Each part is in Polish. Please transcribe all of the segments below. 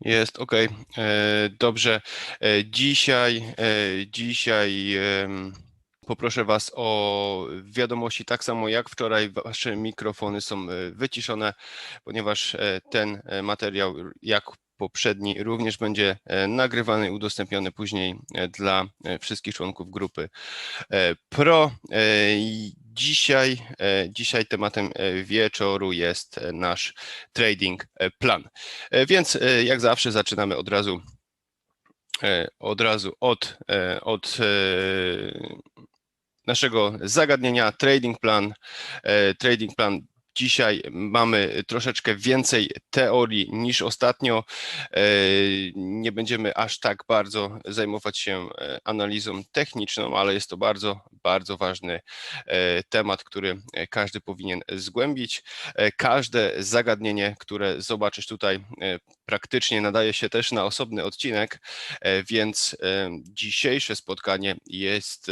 Jest, ok. Dobrze. E, Dzisiaj, e, dzisiaj poproszę Was o wiadomości, tak samo jak wczoraj. Wasze mikrofony są e, wyciszone, ponieważ e, ten e, materiał, jak poprzedni, również będzie e, nagrywany i udostępniony później e, dla e, wszystkich członków grupy e, Pro. Dzisiaj, e, dzisiaj tematem e, wieczoru jest e, nasz trading plan. Więc jak zawsze zaczynamy od razu od razu od, od naszego zagadnienia trading plan. Trading plan Dzisiaj mamy troszeczkę więcej teorii niż ostatnio. E, Nie będziemy aż tak bardzo zajmować się e, analizą techniczną, ale jest to bardzo, bardzo ważny e, temat, który każdy powinien zgłębić. Każde zagadnienie, które zobaczysz tutaj, praktycznie nadaje się też na osobny odcinek, więc dzisiejsze spotkanie jest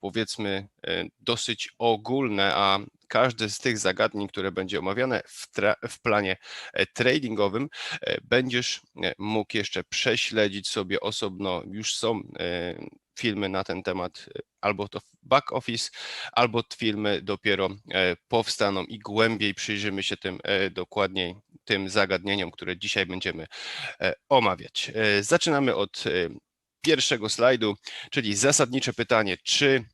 powiedzmy e, dosyć ogólne, a każde z tych zagadnień, które będzie omawiane w, w planie e, tradingowym, e, będziesz mógł jeszcze prześledzić sobie osobno. Już są filmy na ten temat, albo to back office, albo filmy dopiero powstaną i głębiej przyjrzymy się tym dokładniej, tym zagadnieniom, które dzisiaj będziemy omawiać. Zaczynamy od pierwszego slajdu, czyli zasadnicze pytanie, czy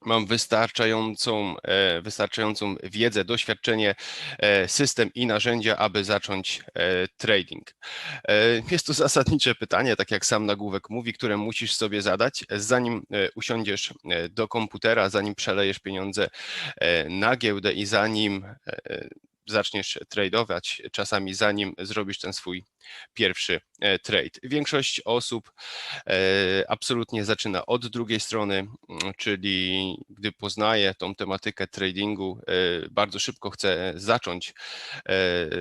mam wystarczającą, e, wystarczającą wiedzę, doświadczenie, e, system i narzędzia, aby zacząć e, trading? Jest to zasadnicze pytanie, tak jak sam nagłówek mówi, które musisz sobie zadać, zanim usiądziesz do komputera, zanim przelejesz pieniądze na giełdę i zanim zaczniesz tradować, czasami zanim zrobisz ten swój pierwszy e, trade. Większość osób e, absolutnie zaczyna od drugiej strony, mm, czyli gdy poznaje tą tematykę tradingu, e, bardzo szybko chce zacząć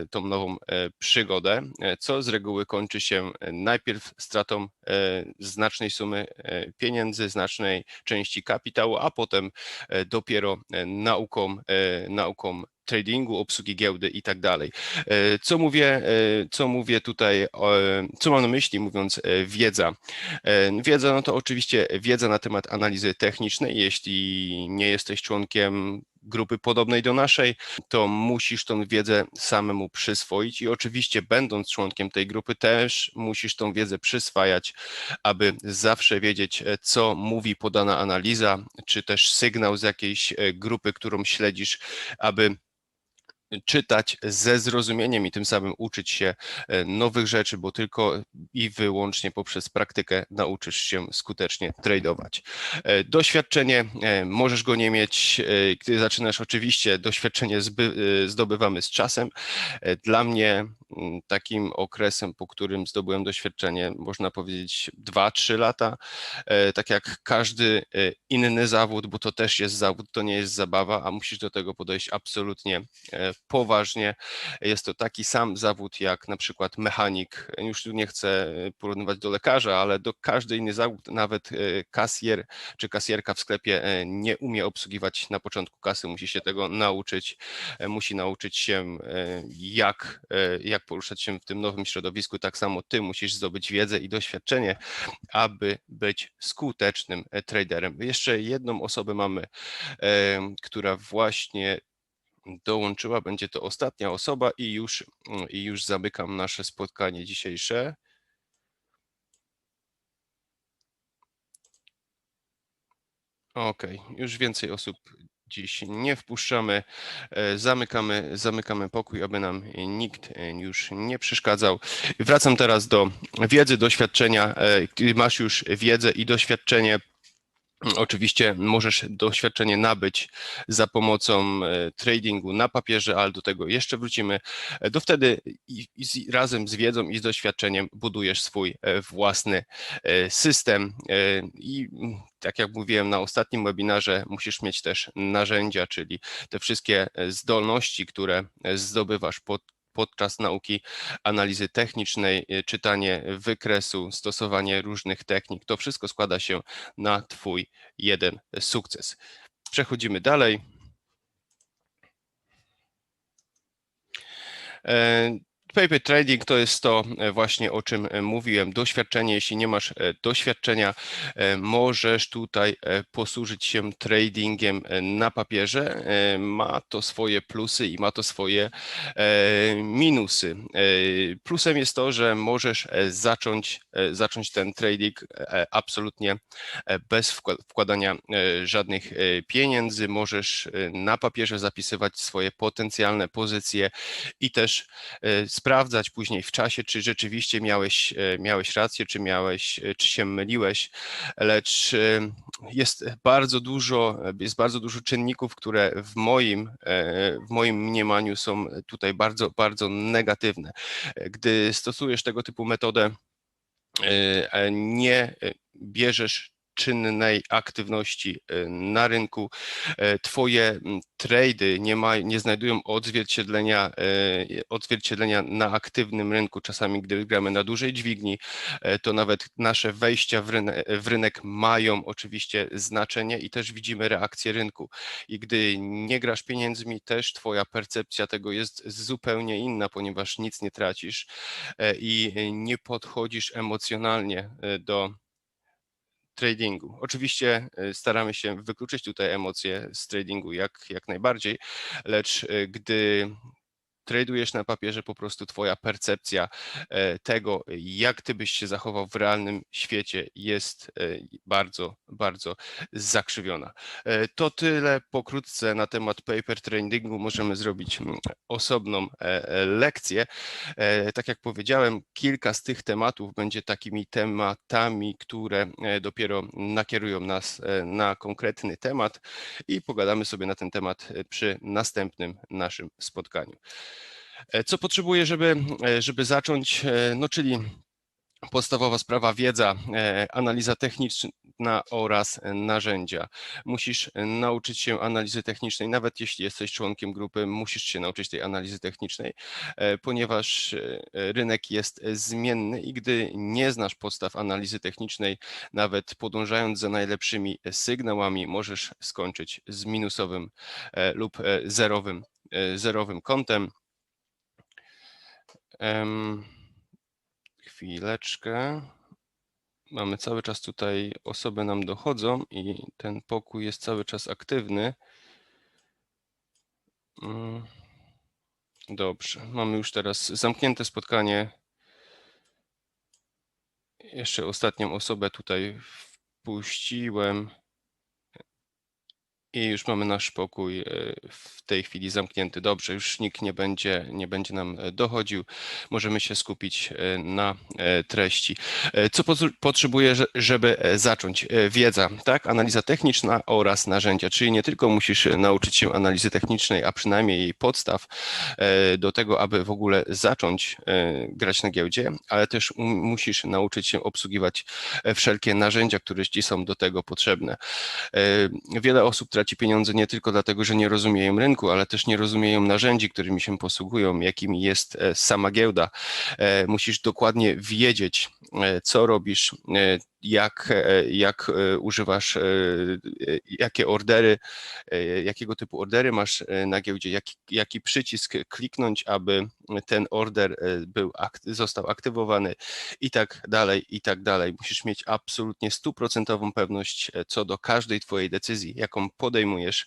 tą nową przygodę, co z reguły kończy się najpierw stratą znacznej sumy pieniędzy, znacznej części kapitału, a potem dopiero nauką, nauką tradingu, obsługi giełdy i tak dalej. Co mówię, co mówię tutaj, co mam na myśli mówiąc e, wiedza? E, Wiedza, no to oczywiście wiedza na temat analizy technicznej. Jeśli nie jesteś członkiem grupy podobnej do naszej, to musisz tą wiedzę samemu przyswoić i oczywiście będąc członkiem tej grupy też musisz tą wiedzę przyswajać, aby zawsze wiedzieć, e, co mówi podana analiza, czy też sygnał z jakiejś grupy, którą śledzisz, aby czytać ze zrozumieniem i tym samym uczyć się e, nowych rzeczy, bo tylko i wyłącznie poprzez praktykę nauczysz się skutecznie tradować. E, Doświadczenie, e, możesz go nie mieć, gdy zaczynasz oczywiście, doświadczenie zdobywamy z czasem. Dla mnie takim okresem, po którym zdobyłem doświadczenie, można powiedzieć 2-3 lata, E, tak jak każdy e, inny zawód, bo to też jest zawód, to nie jest zabawa, a musisz do tego podejść absolutnie e, poważnie. Jest to taki sam zawód jak na przykład mechanik. Już tu nie chcę porównywać do lekarza, ale do każdy inny zawód, nawet kasjer czy kasjerka w sklepie nie umie obsługiwać na początku kasy, musi się tego nauczyć, musi nauczyć się jak, jak poruszać się w tym nowym środowisku. Tak samo ty musisz zdobyć wiedzę i doświadczenie, aby być skutecznym e, traderem. Jeszcze jedną osobę mamy, e, która właśnie dołączyła. Będzie to ostatnia osoba i już, i już zamykam nasze spotkanie dzisiejsze. Okej, już więcej osób dziś nie wpuszczamy. E, Zamykamy, zamykamy pokój, aby nam nikt e, już nie przeszkadzał. Wracam teraz do wiedzy, doświadczenia. E, masz już wiedzę i doświadczenie, Oczywiście możesz doświadczenie nabyć za pomocą e, tradingu na papierze, ale do tego jeszcze wrócimy. E, To wtedy i, razem z wiedzą i z doświadczeniem budujesz swój e, własny system. I tak jak mówiłem na ostatnim webinarze, musisz mieć też narzędzia, czyli te wszystkie zdolności, które zdobywasz pod podczas nauki analizy technicznej, e, czytanie wykresu, stosowanie różnych technik. To wszystko składa się na Twój jeden sukces. Przechodzimy dalej. Paper trading to jest to e, właśnie, o czym e, mówiłem, doświadczenie. Jeśli nie masz e, doświadczenia, możesz tutaj posłużyć się tradingiem na papierze. Ma to swoje plusy i ma to swoje minusy. Plusem jest to, że możesz zacząć, zacząć ten trading absolutnie bez wkładania żadnych pieniędzy. Możesz na papierze zapisywać swoje potencjalne pozycje i też później w czasie, czy rzeczywiście miałeś, e, miałeś rację, czy miałeś, e, czy się myliłeś, lecz e, jest bardzo dużo, jest bardzo dużo czynników, które w moim, w moim mniemaniu są tutaj bardzo, bardzo negatywne. Gdy stosujesz tego typu metodę, nie bierzesz czynnej aktywności e, na rynku. E, twoje trady nie, ma, nie znajdują odzwierciedlenia, e, odzwierciedlenia na aktywnym rynku. Czasami, gdy gramy na dużej dźwigni, to nawet nasze wejścia w rynek, w rynek mają oczywiście znaczenie i też widzimy reakcję rynku. I gdy nie grasz pieniędzmi, też twoja percepcja tego jest zupełnie inna, ponieważ nic nie tracisz i nie podchodzisz emocjonalnie do tradingu. Oczywiście e, staramy się wykluczyć tutaj emocje z tradingu jak, jak najbardziej, lecz e, gdy tradujesz na papierze, po prostu twoja percepcja e, tego, jak ty byś się zachował w realnym świecie jest e, bardzo, bardzo zakrzywiona. E, to tyle pokrótce na temat paper tradingu. Możemy zrobić mm, osobną lekcję. Tak jak powiedziałem, kilka z tych tematów będzie takimi tematami, które dopiero nakierują nas na konkretny temat i pogadamy sobie na ten temat przy następnym naszym spotkaniu. E, co potrzebuję, żeby, e, żeby zacząć? E, no, czyli podstawowa sprawa wiedza, analiza techniczna oraz narzędzia. Musisz nauczyć się analizy technicznej, nawet jeśli jesteś członkiem grupy, musisz się nauczyć tej analizy technicznej, ponieważ rynek jest zmienny i gdy nie znasz podstaw analizy technicznej, nawet podążając za najlepszymi sygnałami, możesz skończyć z minusowym lub zerowym, zerowym kątem. Um, chwileczkę. Mamy cały czas tutaj osoby nam dochodzą i ten pokój jest cały czas aktywny. Mm, dobrze, mamy już teraz zamknięte spotkanie. Jeszcze ostatnią osobę tutaj wpuściłem. I już mamy nasz pokój e, w tej chwili zamknięty. Dobrze, już nikt nie będzie, nie będzie nam e, dochodził. Możemy się skupić e, na treści. Co potrzebuję, żeby zacząć? Wiedza, tak? Analiza techniczna oraz narzędzia, czyli nie tylko musisz nauczyć się analizy technicznej, a przynajmniej jej podstaw do tego, aby w ogóle zacząć grać na giełdzie, ale też musisz nauczyć się obsługiwać wszelkie narzędzia, które ci są do tego potrzebne. Wiele osób traci pieniądze nie tylko dlatego, że nie rozumieją rynku, ale też nie rozumieją narzędzi, którymi się posługują, jakimi jest e, sama giełda. E, musisz dokładnie wiedzieć, co robisz, jak, e, jak e, używasz, e, jakie ordery, jakiego typu ordery masz na giełdzie, jaki, jaki przycisk kliknąć, aby ten order był, został aktywowany i tak dalej, i tak dalej. Musisz mieć absolutnie stuprocentową pewność co do każdej Twojej decyzji, jaką podejmujesz,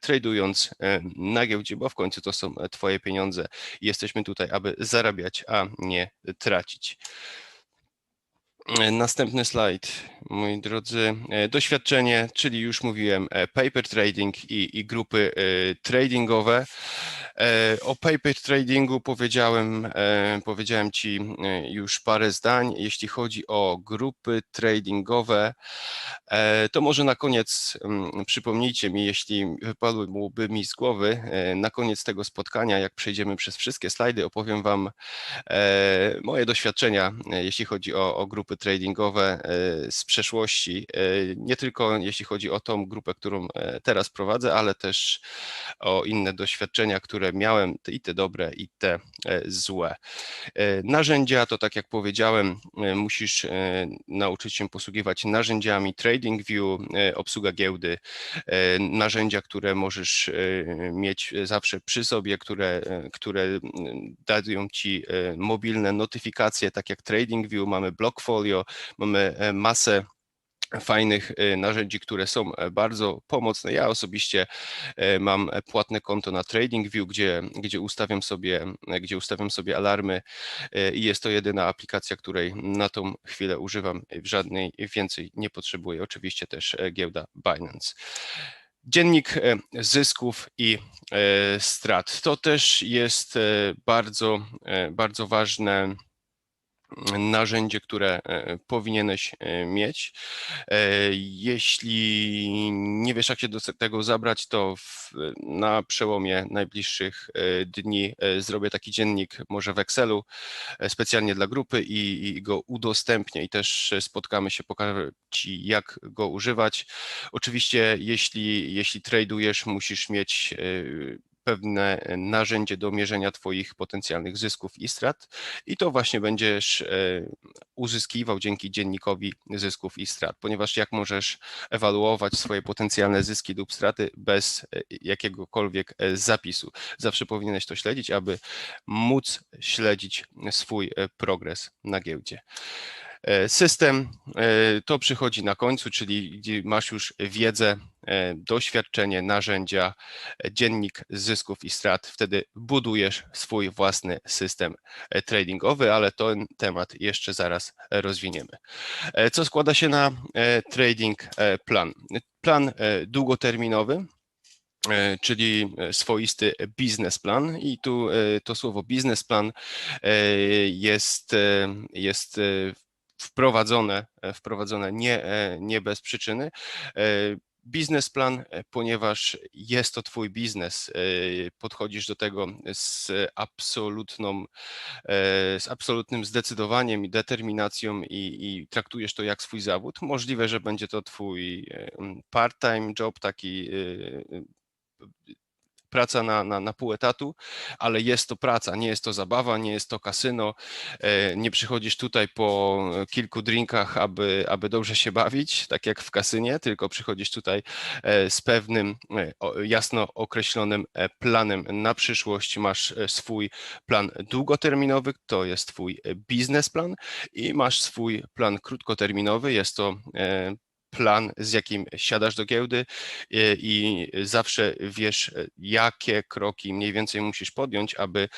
tradując na giełdzie, bo w końcu to są Twoje pieniądze. Jesteśmy tutaj, aby zarabiać, a nie tracić. Następny slajd, moi drodzy. E, doświadczenie, czyli już mówiłem, e, paper trading i, i grupy e, tradingowe. O paper tradingu powiedziałem, powiedziałem Ci już parę zdań. Jeśli chodzi o grupy tradingowe, to może na koniec mm, przypomnijcie mi, jeśli wypadłyby mi z głowy, na koniec tego spotkania, jak przejdziemy przez wszystkie slajdy, opowiem Wam moje doświadczenia, jeśli chodzi o, o grupy tradingowe e, z przeszłości, e, nie tylko jeśli chodzi o tą grupę, którą e, teraz prowadzę, ale też o inne doświadczenia, które miałem, i te dobre, i te złe. Narzędzia to tak jak powiedziałem, musisz nauczyć się posługiwać narzędziami trading, TradingView, e, obsługa giełdy, e, narzędzia, które możesz e, mieć zawsze przy sobie, które, e, które dają ci e, mobilne notyfikacje, tak jak TradingView, mamy Blockfolio, mamy e, masę fajnych e, narzędzi, które są e, bardzo pomocne. Ja osobiście e, mam płatne konto na TradingView, gdzie, gdzie, ustawiam sobie, gdzie ustawiam sobie alarmy i jest to jedyna aplikacja, której na tą chwilę używam. Żadnej więcej nie potrzebuję. Oczywiście też giełda Binance. Dziennik zysków i strat. To też jest bardzo, bardzo ważne narzędzie, które e, powinieneś e, mieć. E, Jeśli nie wiesz, jak się do tego zabrać, to w, na przełomie najbliższych dni zrobię taki dziennik, może w Excelu, specjalnie dla grupy i, i go udostępnię i też spotkamy się, pokażę Ci, jak go używać. Oczywiście, jeśli, jeśli tradujesz, musisz mieć pewne narzędzie do mierzenia Twoich potencjalnych zysków i strat i to właśnie będziesz e, uzyskiwał dzięki dziennikowi zysków i strat, ponieważ jak możesz ewaluować swoje potencjalne zyski lub straty bez e, jakiegokolwiek e, zapisu. Zawsze powinieneś to śledzić, aby móc śledzić swój progres na giełdzie. System to przychodzi na końcu, czyli masz już wiedzę, doświadczenie, narzędzia, dziennik zysków i strat. Wtedy budujesz swój własny system tradingowy, ale ten temat jeszcze zaraz rozwiniemy. Co składa się na trading plan? Plan długoterminowy, czyli swoisty biznesplan i tu to słowo biznesplan jest, jest wprowadzone, wprowadzone nie, nie bez przyczyny. Biznesplan, ponieważ jest to Twój biznes, podchodzisz do tego z absolutną, z absolutnym zdecydowaniem i determinacją i, i traktujesz to jak swój zawód. Możliwe, że będzie to Twój part-time job, taki praca na, na, na pół etatu, ale jest to praca, nie jest to zabawa, nie jest to kasyno, nie przychodzisz tutaj po kilku drinkach, aby, aby dobrze się bawić, tak jak w kasynie, tylko przychodzisz tutaj z pewnym jasno określonym planem na przyszłość, masz swój plan długoterminowy, to jest twój biznesplan i masz swój plan krótkoterminowy, jest to plan, z jakim siadasz do giełdy i zawsze wiesz, jakie kroki mniej więcej musisz podjąć, aby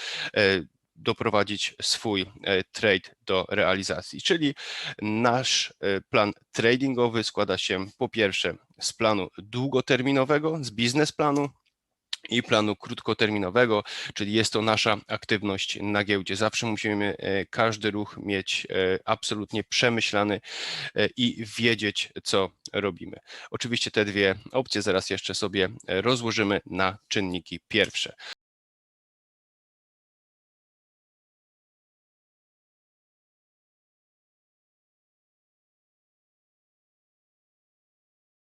doprowadzić swój trade do realizacji. Czyli nasz plan tradingowy składa się po pierwsze z planu długoterminowego, z biznesplanu, i planu krótkoterminowego, czyli jest to nasza aktywność na giełdzie. Zawsze musimy każdy ruch mieć absolutnie przemyślany i wiedzieć, co robimy. Oczywiście te dwie opcje zaraz jeszcze sobie rozłożymy na czynniki pierwsze.